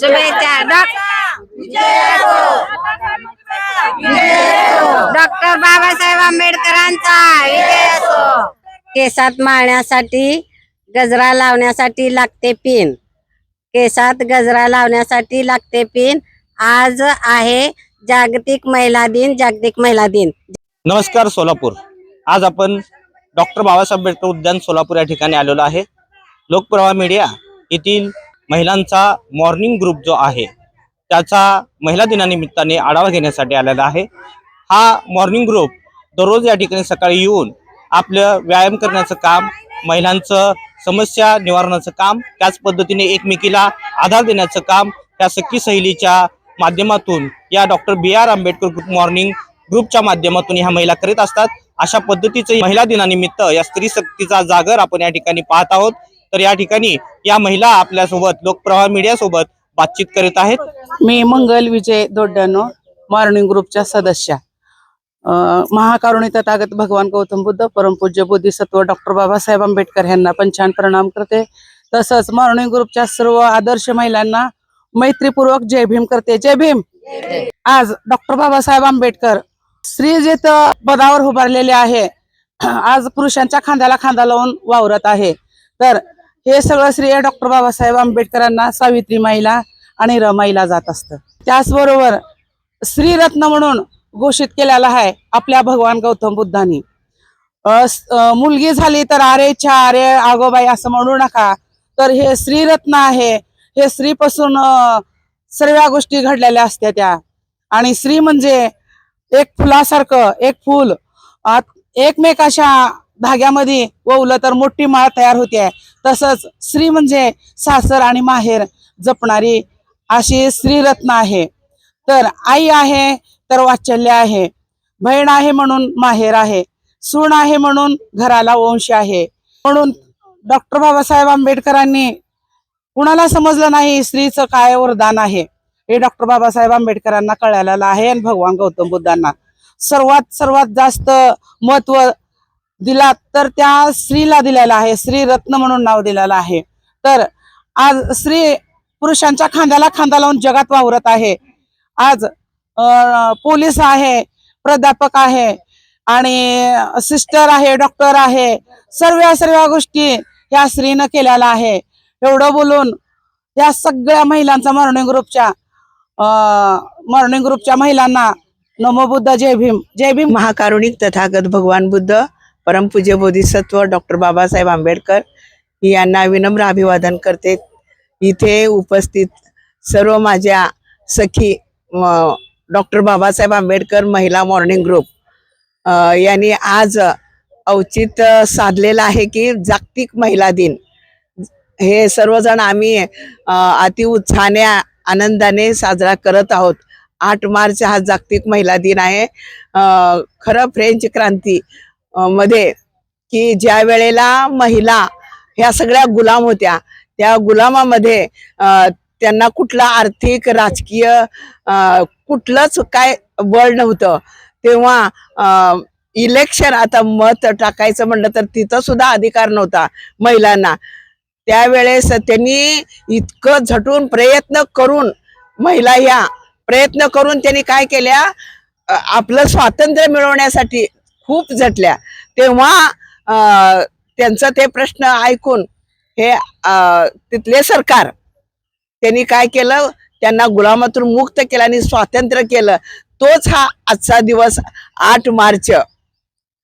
शुभेच्छा डॉक्टर बाबासाहेब आंबेडकरांचा. विजय असो. केसात माळण्यासाठी गजरा लावण्यासाठी लागते पिन. केसात गजरा लावण्यासाठी लागते पिन. आज आहे जागतिक महिला दिन जागतिक महिला दिन. नमस्कार सोलापूर. आज आपण डॉक्टर बाबासाहेब आंबेडकर उद्यान सोलापूर या ठिकाणी आलेलो आहे. लोकप्रवाह मीडिया येथील महिलांचा मॉर्निंग ग्रुप जो आहे त्याचा महिला दिनानिमित्ताने आढावा घेण्यासाठी आलेला आहे. हा मॉर्निंग ग्रुप दररोज या ठिकाणी सकाळी येऊन आपलं व्यायाम करण्याचं काम महिलांचं समस्या निवारणाचं काम त्याच पद्धतीने एकमेकीला आधार देण्याचं काम त्या सखी सहेलीच्या माध्यमातून या doctor B R Ambedkar group morning ग्रुपच्या माध्यमातून ह्या महिला करीत असतात. अशा पद्धतीचं महिला दिनानिमित्त या स्त्री शक्तीचा जागर आपण या ठिकाणी पाहत आहोत. तर या ठिकाणी या महिला आपल्यासोबत लोकप्रवाह मीडिया सोबत बातचीत करीत आहेत. मी मंगल विजय दोड्यानो मॉर्निंग ग्रुपच्या सदस्या. अं, महाकारुणी तथागत भगवान गौतम बुद्ध परमपूज्य बोधिसत्व डॉक्टर बाबासाहेब आंबेडकर यांना पंचान प्रणाम करते. तसंच मॉर्निंग ग्रुपच्या सर्व आदर्श महिलांना मैत्रीपूर्वक जय भीम करते. जय भीम! आज डॉक्टर बाबासाहेब आंबेडकर स्त्री जिथं पदावर उभारलेले आहे. आज पुरुषांच्या खांद्याला खांदा लावून वावरत आहे. तर हे सगळं श्रेय डॉक्टर बाबासाहेब आंबेडकरांना सावित्री माईला आणि रमाईला जात असतं. त्याचबरोबर श्रीरत्न म्हणून घोषित केलेला आहे आपल्या भगवान गौतम बुद्धांनी. मुलगी झाली तर आरे छा अरे आगोबाई असं म्हणू नका. तर हे श्रीरत्न आहे. हे स्त्रीपासून सर्व गोष्टी घडलेल्या असत्या त्या. आणि स्त्री म्हणजे एक फुलासारखं एक फुल. आत- एकमेकाच्या धाग्यामध्ये ओवलं तर मोठी माळ तयार होते. तसंच स्त्री म्हणजे सासर आणि माहेर जपणारी अशी स्त्रीरत्न आहे. तर आई आहे तर वाचल्य आहे. बहीण आहे म्हणून माहेर आहे. सून आहे म्हणून घराला वंश आहे. म्हणून डॉक्टर बाबासाहेब आंबेडकरांनी कुणाला समजलं नाही स्त्रीचं काय वरदान आहे? हे डॉक्टर बाबासाहेब आंबेडकरांना कळालेलं आहे आणि भगवान गौतम बुद्धांना. सर्वात सर्वात जास्त महत्त्व दिला तर त्या स्त्रीला दिलेला आहे. स्त्री रत्न म्हणून नाव दिलेलं आहे. तर आज स्त्री पुरुषांच्या खांद्याला खांदा लावून जगात वावरत आहे. आज पोलीस आहे प्राध्यापक आहे आणि सिस्टर आहे डॉक्टर आहे सर्व सर्व गोष्टी ह्या स्त्रीनं केलेल्या आहे. एवढं बोलून या सगळ्या महिलांचा मॉर्निंग ग्रुपच्या मॉर्निंग ग्रुपच्या महिलांना नमो बुद्ध जय भीम जय भीम. महाकारुणिक तथागत भगवान बुद्ध परमपूज्य बोधिसत्व डॉक्टर बाबासाहेब आंबेडकर यांना विनम्र अभिवादन करते. इथे उपस्थित सर्व माझ्या सखी डॉक्टर बाबासाहेब आंबेडकर महिला मॉर्निंग ग्रुप. यांनी आज औचित्य साधलेलं आहे की जागतिक महिला दिन. हे सर्वजण आम्ही अति उत्साहाने आनंदाने साजरा करत आहोत. आठ मार्च हा जागतिक महिला दिन आहे. खरं फ्रेंच क्रांती मध्ये की ज्या वेळेला महिला ह्या सगळ्या गुलाम होत्या त्या गुलामामध्ये त्यांना कुठला आर्थिक राजकीय कुठलंच काय बळ नव्हतं. तेव्हा इलेक्शन आता मत टाकायचं म्हणलं तर तिथं सुद्धा अधिकार नव्हता महिलांना. त्यावेळेस त्यांनी इतकं झटून प्रयत्न करून महिला ह्या प्रयत्न करून त्यांनी काय केल्या? आपलं स्वातंत्र्य मिळवण्यासाठी खूप झटल्या. तेव्हा अ, त्यांचं ते प्रश्न ऐकून हे तिथले सरकार त्यांनी काय केलं? त्यांना गुलामातून मुक्त केलं आणि स्वातंत्र्य केलं. तोच हा आजचा दिवस आठ मार्च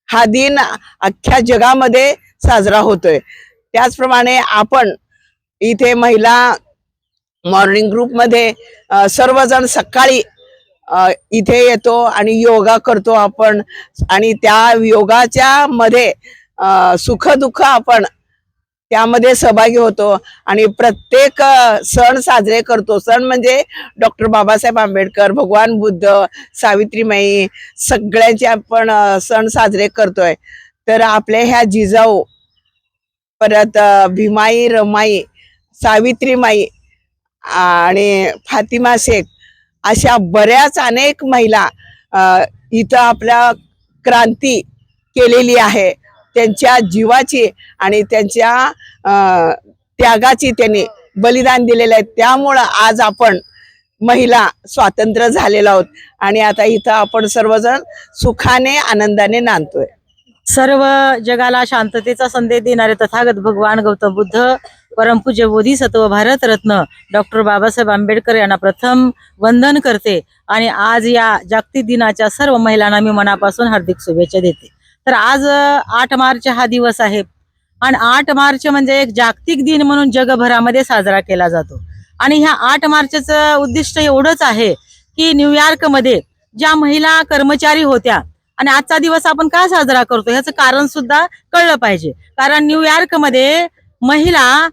हा दिन अख्ख्या जगामध्ये साजरा होतोय. त्याचप्रमाणे आपण इथे महिला मॉर्निंग ग्रुपमध्ये सर्वजण सकाळी इथे येतो आणि योगा करतो आपण. आणि त्या योगाच्या मध्ये सुखदुःख आपण त्यामध्ये सहभागी होतो. आणि प्रत्येक सण साजरे करतो. सण म्हणजे डॉक्टर बाबासाहेब आंबेडकर भगवान बुद्ध सावित्रीमाई सगळ्यांचे आपण सण साजरे करतोय. तर आपल्या ह्या जिजाऊ परत भीमाई रमाई सावित्रीमाई आणि फातिमा शेख अशा बऱ्याच अनेक महिला इथं आपल्या क्रांती केलेली आहे. त्यांच्या जीवाची आणि त्यांच्या त्यागाची त्यांनी बलिदान दिलेलं आहे. त्यामुळं आज आपण महिला स्वातंत्र्य झालेलो आहोत. आणि आता इथं आपण सर्वजण सुखाने आनंदाने नांदतोय. सर्व जगाला शांततेचा संदेश देणारे तथागत भगवान गौतम बुद्ध परमपूज्य बोधिसत्व भारतरत्न डॉक्टर बाबासाहेब आंबेडकर यांना प्रथम वंदन करते आणि आज या जागतिक दिनाच्या सर्व महिलांना मी मनापासून हार्दिक शुभेच्छा देते. तर आज आठ मार्च हा दिवस आहे आणि आठ मार्च म्हणजे एक जागतिक दिन म्हणून जगभरामध्ये साजरा केला जातो. आणि ह्या आठ मार्चचं उद्दिष्ट एवढंच आहे की न्यूयॉर्कमध्ये ज्या महिला कर्मचारी होत्या आणि आजचा दिवस आपण का साजरा करतो? ह्याचं कारण सुद्धा कळलं पाहिजे. कारण न्यूयॉर्कमध्ये महिला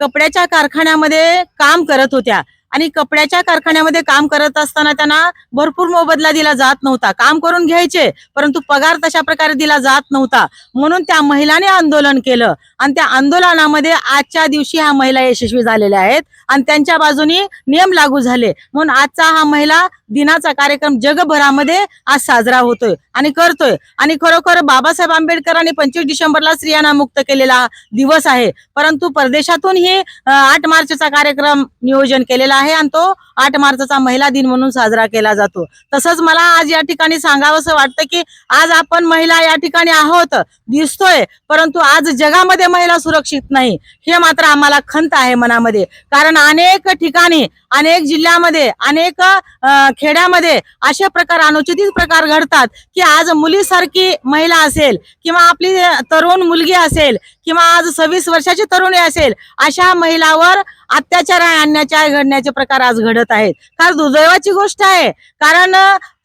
कपड्याच्या कारखान्यामध्ये काम करत होत्या. आणि कपड्याच्या कारखान्यामध्ये काम करत असताना त्यांना भरपूर मोबदला दिला जात नव्हता. काम करून घ्यायचे परंतु पगार तशा प्रकारे दिला जात नव्हता. म्हणून त्या महिलाने आंदोलन केलं. आणि त्या आंदोलनामध्ये आजच्या दिवशी ह्या महिला यशस्वी झालेल्या आहेत आणि त्यांच्या बाजूनी नियम लागू झाले. म्हणून आजचा हा महिला दिनाचा कार्यक्रम जगभरामध्ये आज साजरा होतोय आणि करतोय. आणि खरोखर बाबासाहेब आंबेडकरांनी पंचवीस डिसेंबरला स्त्रियांना मुक्त केलेला दिवस आहे. परंतु परदेशातून ही आठ मार्चचा कार्यक्रम नियोजन केलेला आहे आणि तो आठ मार्चचा महिला दिन म्हणून साजरा केला जातो. तसंच मला आज या ठिकाणी सांगावंसं वाटतं की आज आपण महिला या ठिकाणी आहोत दिसतोय परंतु आज जगामध्ये महिला सुरक्षित नाही. हे मात्र आम्हाला खंत आहे मनामध्ये. कारण अनेक ठिकाणी अनेक जिल्ह्यामध्ये अनेक खेड्यामध्ये असे प्रकार अनुचित प्रकार घडतात की आज मुलीसारखी महिला असेल किंवा आपली तरुण मुलगी असेल किंवा आज सव्वीस वर्षाची तरुणी असेल अशा महिलावर अत्याचार आणि अन्याचार घडण्याचे प्रकार आज घडत आहेत. फार दुर्दैवाची गोष्ट आहे. कारण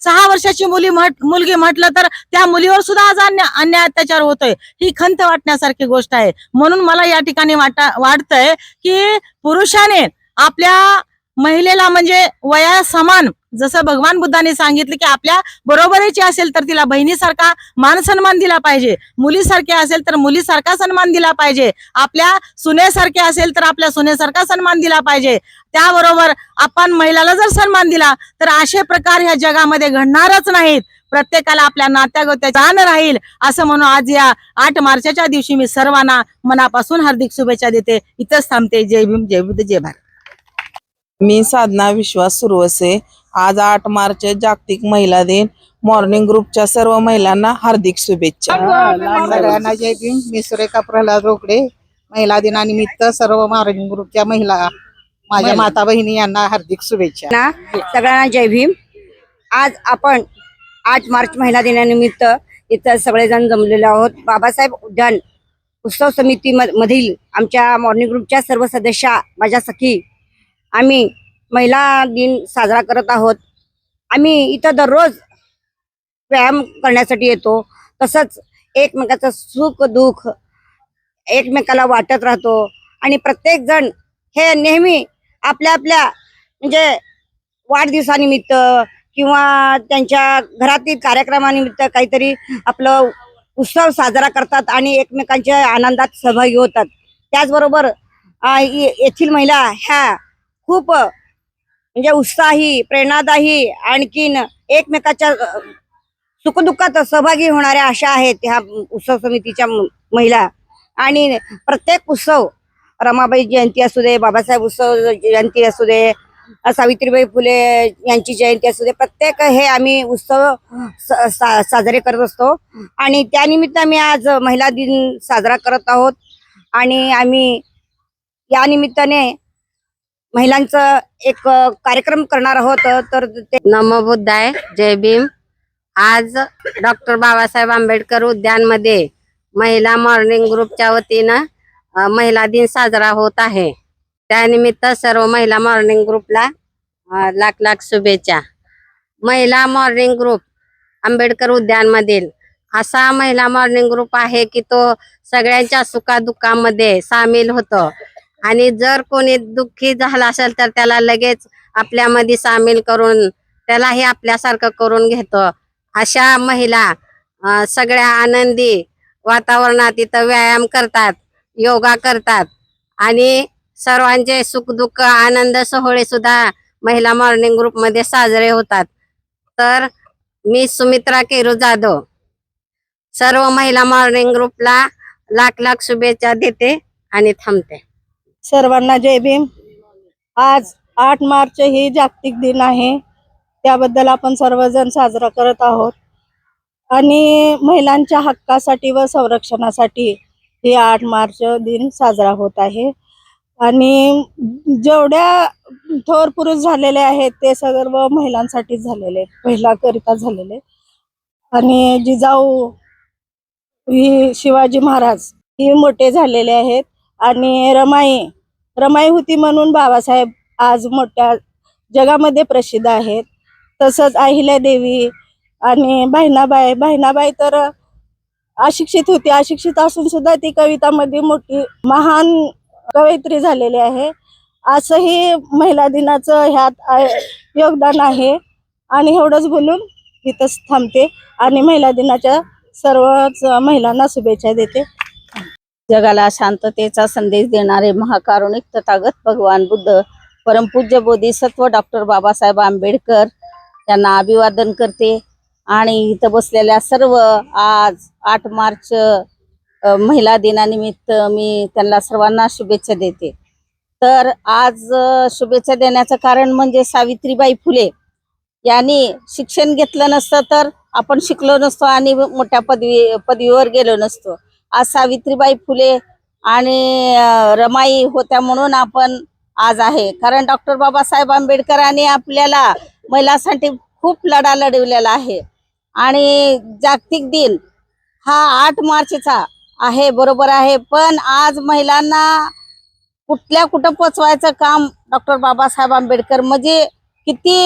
सहा वर्षाची मुली म्हट मुलगी म्हटलं तर त्या मुलीवर सुद्धा आज अन्य अन्याय अत्याचार होतोय. ही खंत वाटण्यासारखी गोष्ट आहे. म्हणून मला या ठिकाणी वाटा वाटतंय की पुरुषाने आपल्या महिलेला म्हणजे वया समान जसं भगवान बुद्धाने सांगितलं की आपल्या बरोबरीची असेल तर तिला बहिणीसारखा मान सन्मान दिला पाहिजे. मुलीसारखे असेल तर मुलीसारखा सन्मान दिला पाहिजे. आपल्या सुनेसारखे असेल तर आपल्या सुनेसारखा सन्मान दिला पाहिजे. त्याबरोबर आपण महिलाला जर सन्मान दिला तर असे प्रकार ह्या जगामध्ये घडणारच नाहीत. प्रत्येकाला आपल्या नात्यागोत्या जाण राहील असं म्हणून आज या आठ मार्चच्या दिवशी मी सर्वांना मनापासून हार्दिक शुभेच्छा देते. इथंच थांबते. जय भीम जय बुद्ध जय भारत. मी साधना विश्वास सुरवसे. आज आठ मार्च जागतिक महिला दिन. मॉर्निंग ग्रुपच्या सर्व महिलांना हार्दिक शुभेच्छा. सगळ्यांना जय भीम. मी सुरेखा प्रल्हाद रोकडे महिला दिनानिमित्त सर्व मॉर्निंग ग्रुपच्या महिला माझ्या माता भगिनी यांना हार्दिक शुभेच्छा. ना सगळ्यांना जय भीम. आज आपण आठ मार्च महिला दिनानिमित्त इथं सगळेजण जमलेलो आहोत. बाबासाहेब उद्यान उत्सव समिती मधील आमच्या मॉर्निंग ग्रुपच्या सर्व सदस्या माझ्या सखी आम्ही महिला दिन साजरा करत आहोत. आम्ही इथं दररोज व्यायाम करण्यासाठी येतो. तसंच एकमेकाचं सुख दुःख एकमेकाला वाटत राहतो. आणि प्रत्येक जण हे नेहमी आपल्या आपल्या म्हणजे वाढदिवसानिमित्त किंवा त्यांच्या घरातील कार्यक्रमानिमित्त काहीतरी आपलं उत्सव साजरा करतात आणि एकमेकांच्या आनंदात सहभागी होतात. त्याचबरोबर येथील महिला ह्या खूप म्हणजे उत्साही प्रेरणादायी आणखीन एकमेकाच्या सुखदुःखात सहभागी होणाऱ्या अशा आहेत ह्या उत्सव समितीच्या महिला. आणि प्रत्येक उत्सव रमाबाई जयंती असू दे बाबासाहेब उत्सव जयंती असू दे सावित्रीबाई फुले यांची जयंती असू दे प्रत्येक हे आम्ही उत्सव स- सा- साजरे करत असतो. आणि त्यानिमित्त आम्ही आज महिला दिन साजरा करत आहोत. आणि आम्ही या निमित्ताने महिलांचं एक कार्यक्रम करणार आहोत तर ते नमो बुद्धाय जय भीम. आज डॉक्टर बाबासाहेब आंबेडकर उद्यानमध्ये महिला मॉर्निंग ग्रुपच्या वतीनं महिला दिन साजरा होत आहे. त्यानिमित्त सर्व महिला मॉर्निंग ग्रुपला लाख लाख शुभेच्छा. महिला मॉर्निंग ग्रुप आंबेडकर उद्यानमधील असा महिला मॉर्निंग ग्रुप आहे की तो सगळ्यांच्या सुखादुःखामध्ये सामील होतो. आणि जर कोणी दुःखी झाला असेल तर त्याला लगेच आपल्यामध्ये सामील करून त्यालाही आपल्यासारखं करून घेतो. अशा महिला सगळ्या आनंदी वातावरणात इथं व्यायाम करतात योगा करतात आणि सर्वांचे सुखदुःख आनंद सोहळे सुद्धा महिला मॉर्निंग ग्रुपमध्ये साजरे होतात. तर मी सुमित्रा केरू जाधव सर्व महिला मॉर्निंग ग्रुपला लाख लाख शुभेच्छा देते आणि थांबते. सर्वांना जय भीम. आज आठ मार्च ही जागतिक दिन आहे. त्याबद्दल आपण सर्वजण साजरा करत आहोत. आणि महिलांच्या हक्कासाठी व संरक्षणासाठी हे आठ मार्च दिन साजरा होत आहे. आणि जेवढ्या थोर पुरुष झालेले आहेत ते सर्व महिलांसाठीच झालेले महिलाकरिता झालेले. आणि जिजाऊ ही शिवाजी महाराज ही मोठे झालेले आहेत. आणि रमाई रमाई होती म्हणून बाबासाहेब आज मोठ्या जगामध्ये प्रसिद्ध आहेत. तसंच अहिल्यादेवी आणि बहिणाबाई बहिणाबाई तर अशिक्षित होती. अशिक्षित असून सुद्धा ती कवितामध्ये मोठी महान कवयित्री झालेली आहे. असंही महिला दिनाचं ह्यात योगदान आहे. आणि एवढंच बोलून इथंच थांबते आणि महिला दिनाच्या सर्वच महिलांना शुभेच्छा देते. जगाला शांततेचा संदेश देणारे महाकारुणिक तथागत भगवान बुद्ध परमपूज्य बोधिसत्व डॉक्टर बाबासाहेब आंबेडकर यांना अभिवादन करते. आणि इथं बसलेल्या सर्व आज आठ मार्च महिला दिनानिमित्त मी त्यांना सर्वांना शुभेच्छा देते. तर आज शुभेच्छा देण्याचं कारण म्हणजे सावित्रीबाई फुले यांनी शिक्षण घेतलं नसतं तर आपण शिकलो नसतो आणि मोठ्या पदवी पदवीवर गेलो नसतो. आज सावित्रीबाई फुले आणि रमाई होत्या म्हणून आपण आज आहे. कारण डॉक्टर बाबासाहेब आंबेडकरांनी आपल्याला महिलांसाठी खूप लढा लढवलेला आहे. आणि जागतिक दिन हा आठ मार्चचा आहे बरोबर आहे. पण आज महिलांना कुठल्या कुठं पोचवायचं काम डॉक्टर बाबासाहेब आंबेडकर म्हणजे किती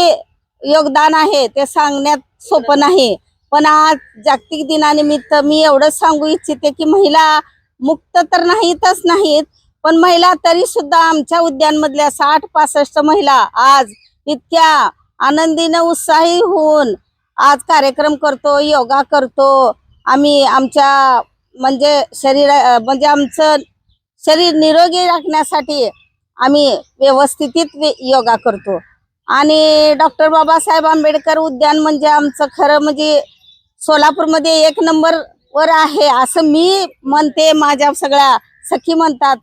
योगदान आहे ते सांगण्यात सोपं नाही. पण आज जागतिक दिनानिमित्त मी एवढंच सांगू इच्छिते की महिला मुक्त तर नाहीतच नाहीत पण महिला तरी सुद्धा आमच्या उद्यानमधल्या साठ पासष्ट महिला आज इतक्या आनंदीनं उत्साही होऊन आज कार्यक्रम करतो योगा करतो. आम्ही आमच्या म्हणजे शरीर म्हणजे आमचं शरीर निरोगी राखण्यासाठी आम्ही व्यवस्थित योगा करतो. आणि डॉक्टर बाबासाहेब आंबेडकर उद्यान म्हणजे आमचं खरं म्हणजे सोलापूरमध्ये एक नंबर वर आहे असं मी म्हणते माझ्या सगळ्या सखी म्हणतात.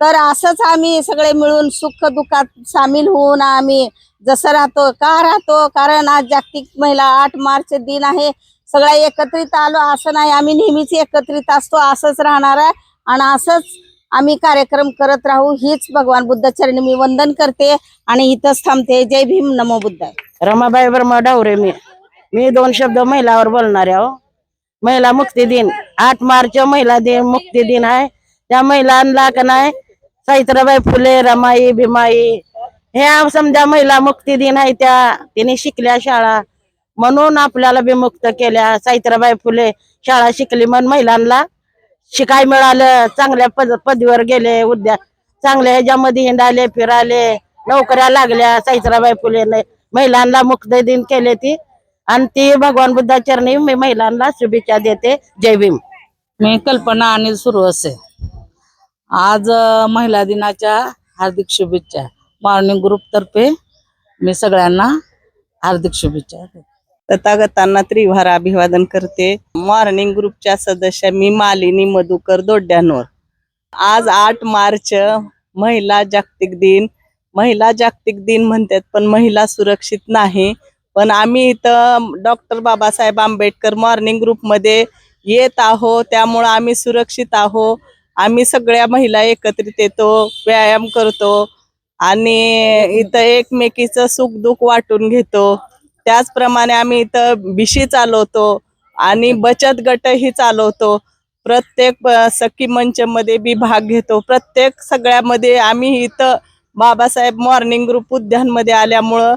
तर असंच आम्ही सगळे मिळून सुख दुःखात सामील होऊन आम्ही जसं राहतो का राहतो? कारण आज जागतिक महिला आठ मार्च दिन आहे. सगळ्या एकत्रित आलो असं नाही. आम्ही नेहमीच एकत्रित असतो असंच राहणार आहे. आणि असंच आम्ही कार्यक्रम करत राहू हीच भगवान बुद्ध चरणी मी वंदन करते आणि इथंच थांबते. जय भीम नमो बुद्ध रमाबाई वर्मा डावरे मी. मी दोन शब्द महिलावर बोलणार आहे हो. महिला मुक्ती दिन. आठ मार्च महिला दिन मुक्ती दिन आहे. त्या महिलांना का नाही? सावित्राबाई फुले रमाई भीमाई. हे समजा महिला मुक्ती दिन आहे त्या. तिने शिकल्या शाळा. म्हणून आपल्याला विमुक्त केल्या. सावित्राबाई फुले शाळा शिकली म्हणून महिलांना शिकाय मिळालं. चांगल्या पद पदवीवर गेले. उद्या चांगल्या ह्याच्यामध्ये हिंडाले फिराले. नोकऱ्या लागल्या सावित्राबाई फुले महिलांना मुक्त दिन केले ती. आणि ती भगवान बुद्धाचरणी मी महिलांना शुभेच्छा देते. जय भीम. मी कल्पना अनिल सुरवसे आज अ, महिला दिनाच्या हार्दिक शुभेच्छा. मॉर्निंग ग्रुप तर्फे मी सगळ्यांना हार्दिक शुभेच्छा. तथागतांना त्रिवार अभिवादन करते. मॉर्निंग ग्रुपच्या सदस्य मी मालिनी मधुकर दोड्यानोर. आज आठ मार्च महिला जागतिक दिन. महिला जागतिक दिन म्हणतात पण महिला सुरक्षित नाही. पण आम्ही इथं डॉक्टर बाबासाहेब आंबेडकर मॉर्निंग ग्रुपमध्ये येत आहो त्यामुळं आम्ही सुरक्षित आहो आम्ही सगळ्या महिला एकत्रित येतो व्यायाम करतो आणि इथं एकमेकीचं सुख दुःख वाटून घेतो. त्याचप्रमाणे आम्ही इथं बिशी चालवतो आणि बचत गटही चालवतो. प्रत्येक सखी मंचमध्ये बी भाग घेतो. प्रत्येक सगळ्यामध्ये आम्ही इथं बाबासाहेब मॉर्निंग ग्रुप उद्यानमध्ये आल्यामुळं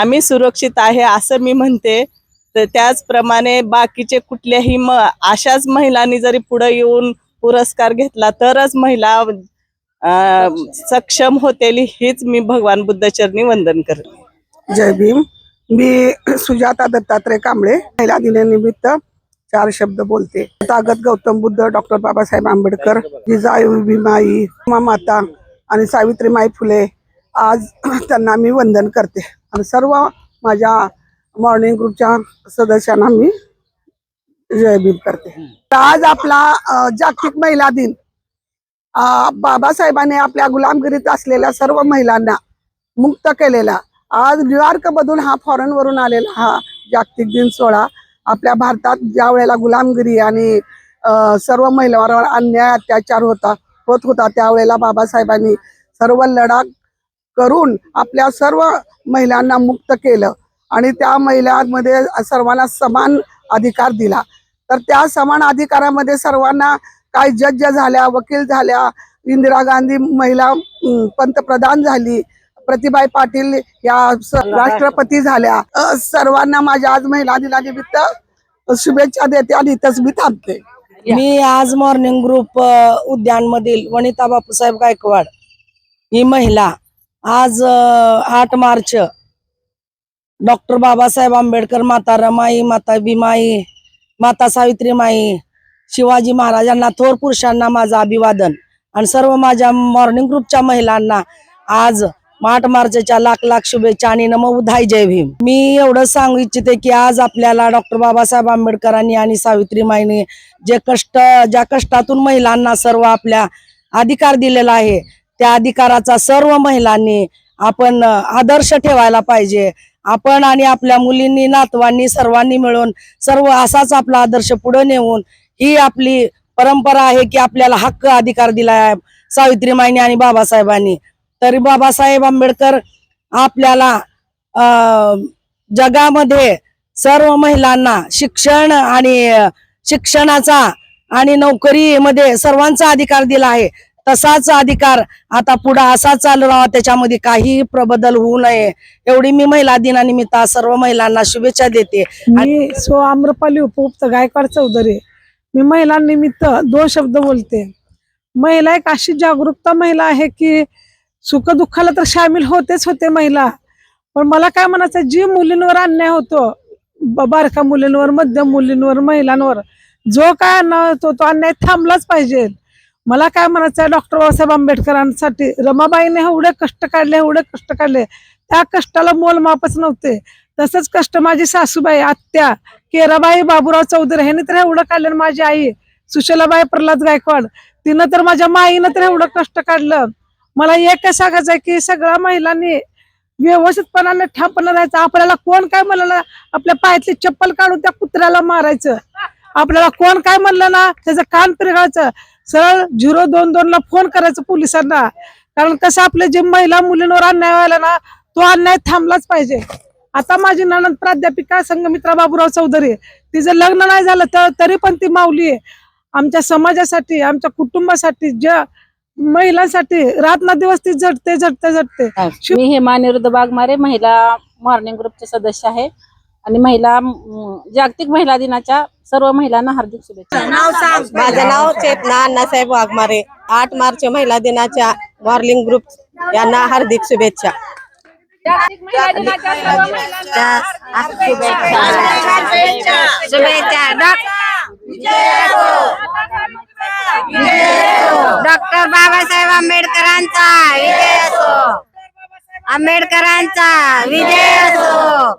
आम्ही सुरक्षित आहे असं मी म्हणते. तर त्याचप्रमाणे बाकीचे कुठल्याही म अशाच महिलांनी जरी पुढे येऊन पुरस्कार घेतला तरच महिला सक्षम होतेली हीच मी भगवान बुद्धचरणी वंदन करते. जय भीम. मी सुजाता दत्तात्रय कांबळे महिला दिनानिमित्त चार शब्द बोलते. तागत गौतम बुद्ध डॉक्टर बाबासाहेब आंबेडकर जिजाऊ भीमाई उमा माता आणि सावित्रीमाई फुले आज त्यांना मी वंदन करते. आणि सर्व माझ्या मॉर्निंग ग्रुपच्या सदस्यांना मी जयभीम करते. तर आज आपला जागतिक महिला दिन. बाबासाहेबांनी आपल्या गुलामगिरीत असलेल्या सर्व महिलांना मुक्त केलेला. आज न्यूयॉर्क मधून हा फॉरेन वरून आलेला हा जागतिक दिन सोहळा आपल्या भारतात ज्या वेळेला गुलामगिरी आणि सर्व महिलांवर अन्याय अत्याचार होता होत होता त्यावेळेला बाबासाहेबांनी सर्व लडाख करून आपल्या सर्व महिलांना मुक्त केलं. आणि त्या महिलांमध्ये सर्वांना समान अधिकार दिला. तर त्या समान अधिकारामध्ये सर्वांना काही जज झाल्या वकील झाल्या इंदिरा गांधी महिला पंतप्रधान झाली प्रतिभाई पाटील या राष्ट्रपती झाल्या. सर्वांना माझ्या आज महिला दिनानिमित्त शुभेच्छा देते आणि इथंच मी थांबते. मी आज मॉर्निंग ग्रुप उद्यान मधील वनिता बापूसाहेब गायकवाड ही महिला आज आठ मार्च. डॉक्टर बाबासाहेब आंबेडकर माता रमाई माता भीमाई माता सावित्रीमाई शिवाजी महाराजांना थोर पुरुषांना माझं अभिवादन. आणि सर्व माझ्या मॉर्निंग ग्रुपच्या महिलांना आज आठ मार्चच्या लाख लाख शुभेच्छा आणि नमो उधाय जय भीम. मी एवढंच सांगू इच्छिते की आज आपल्याला डॉक्टर बाबासाहेब आंबेडकरांनी आणि सावित्रीमाईने जे कष्ट ज्या कष्टातून महिलांना सर्व आपल्या अधिकार दिलेला आहे त्या अधिकाराचा सर्व महिलांनी आपण आदर्श ठेवायला पाहिजे. आपण आणि आपल्या मुलींनी नातवांनी सर्वांनी मिळून सर्व असाच आपला आदर्श पुढे नेऊन ही आपली परंपरा आहे की आपल्याला हक्क अधिकार दिला आहे सावित्रीमाईने आणि बाबासाहेबांनी. तरी बाबासाहेब आंबेडकर आपल्याला जगामध्ये सर्व महिलांना शिक्षण आणि शिक्षणाचा आणि नोकरीमध्ये सर्वांचा अधिकार दिला आहे. तसाच अधिकार आता पुढे असा चालू राहा त्याच्यामध्ये काही प्रबदल होऊ नये. एवढी मी महिला दिनानिमित्त सर्व महिलांना शुभेच्छा देते. आणि सो आम्रपाली उपयुक्त गायकवाड चौधरी. मी महिलांनिमित्त दोन शब्द बोलते. महिला एक अशी जागरूकता महिला आहे की सुख दुःखाला तर सामील होतेच होते महिला. पण मला काय म्हणायचं जी मुलींवर अन्याय होतो बारका मुलींवर मध्यम मुलींवर महिलांवर जो काय अन्याय होतो तो अन्याय थांबलाच पाहिजे. मला काय म्हणायचं आहे डॉक्टर बाबासाहेब आंबेडकरांसाठी रमाबाईने एवढे कष्ट काढले एवढे कष्ट काढले. त्या कष्टाला मोलमापच नव्हते. तसंच कष्ट माझी सासूबाई आत्या केराबाई बाबूराव चौधरी ह्यांनी तर एवढं काढलं माझी आई सुशलाबाई प्रल्हाद गायकवाड तिनं तर माझ्या माईनं तर एवढं कष्ट काढलं. मला एकच सांगायचं आहे की सगळ्या महिलांनी व्यवस्थितपणाने ठामपणा राहायचं. आपल्याला कोण काय म्हणलं ना आपल्या पायातली चप्पल काढून त्या कुत्र्याला मारायचं. आपल्याला कोण काय म्हणलं ना त्याचं कान पिरगायचं सरळ झिरो दोन दोन ला फोन करायचं पोलिसांना. कारण कसं आपले जे महिला मुलींवर अन्याय व्हायला ना तो अन्याय थांबलाच पाहिजे. आता माझी नणंद प्राध्यापिका संगमित्रा बाबूराव चौधरी तिचं लग्न नाही झालं तर तरी पण ती माऊली आहे. आमच्या समाजासाठी आमच्या कुटुंबासाठी ज्या महिलांसाठी रात ना दिवस ती झटते झटते झटते मी हे मानिरुद्ध बागमारे महिला मॉर्निंग ग्रुपचे सदस्य आहे. आणि महिला जागतिक महिला दिनाच्या सर्व महिलांना हार्दिक शुभेच्छा. माझं नाव चेतना अण्णासाहेब वाघमारे. आठ मार्च महिला दिनाच्या मॉर्निंग ग्रुप यांना हार्दिक शुभेच्छा. शुभेच्छा. डॉक्टर बाबासाहेब आंबेडकरांचा विजय असो. आंबेडकरांचा विजय असो.